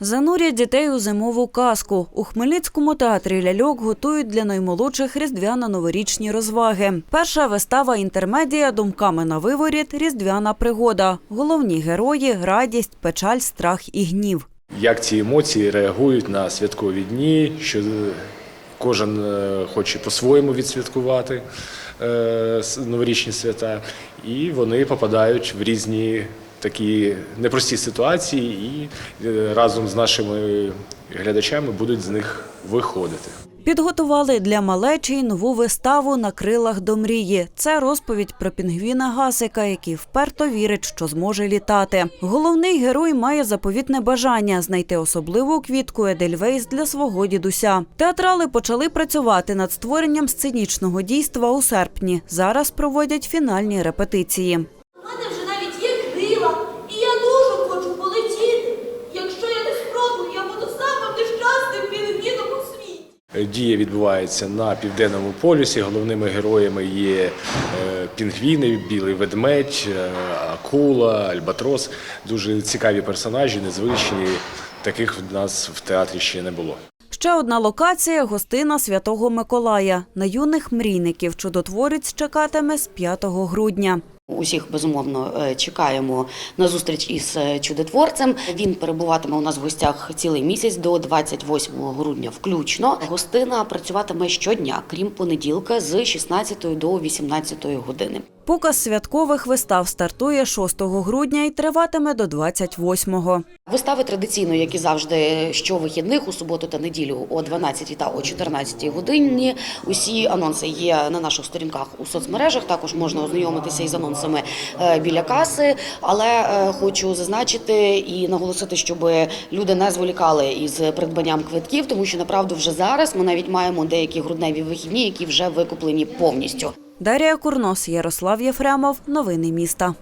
Занурять дітей у зимову казку. У Хмельницькому театрі ляльок готують для наймолодших різдвяно-новорічні розваги. Перша вистава інтермедія думками на виворіт різдвяна пригода. Головні герої радість, печаль, страх і гнів. Як ці емоції реагують на святкові дні, що кожен е, хоче по-своєму відсвяткувати е, новорічні свята, і вони попадають в різні такі непрості ситуації, і е, разом з нашими глядачами будуть з них виходити. Підготували для малечі нову виставу на крилах до мрії. Це розповідь про пінгвіна Гасика, який вперто вірить, що зможе літати. Головний герой має заповітне бажання знайти особливу квітку Едельвейс для свого дідуся. Театрали почали працювати над створенням сценічного дійства у серпні. Зараз проводять фінальні репетиції. Дія відбувається на південному полюсі. Головними героями є е, пінгвіни, білий ведмедь, е, акула, альбатрос. Дуже цікаві персонажі, незвичні. Таких в нас в театрі ще не було. Ще одна локація гостина Святого Миколая. На юних мрійників чудотворець чекатиме з 5 грудня. Усіх безумовно е, чекаємо на зустріч із е, чудотворцем. Він перебуватиме у нас в гостях цілий місяць до 28 грудня включно. Гостина працюватиме щодня, крім понеділка, з 16 до 18 години. Показ святкових вистав стартує 6 грудня і триватиме до 28-го. Вистави традиційно, як і завжди, щовихідних у суботу та неділю о 12 та о 14 годині. Усі анонси є на наших сторінках у соцмережах. Також можна ознайомитися із анонсами е, біля каси. Але е, хочу зазначити і наголосити, щоб люди не зволікали із придбанням квитків, тому що направду вже зараз ми навіть маємо деякі грудневі вихідні, які вже викуплені повністю. Дарія Курнос, Ярослав Єфремов. Новини міста.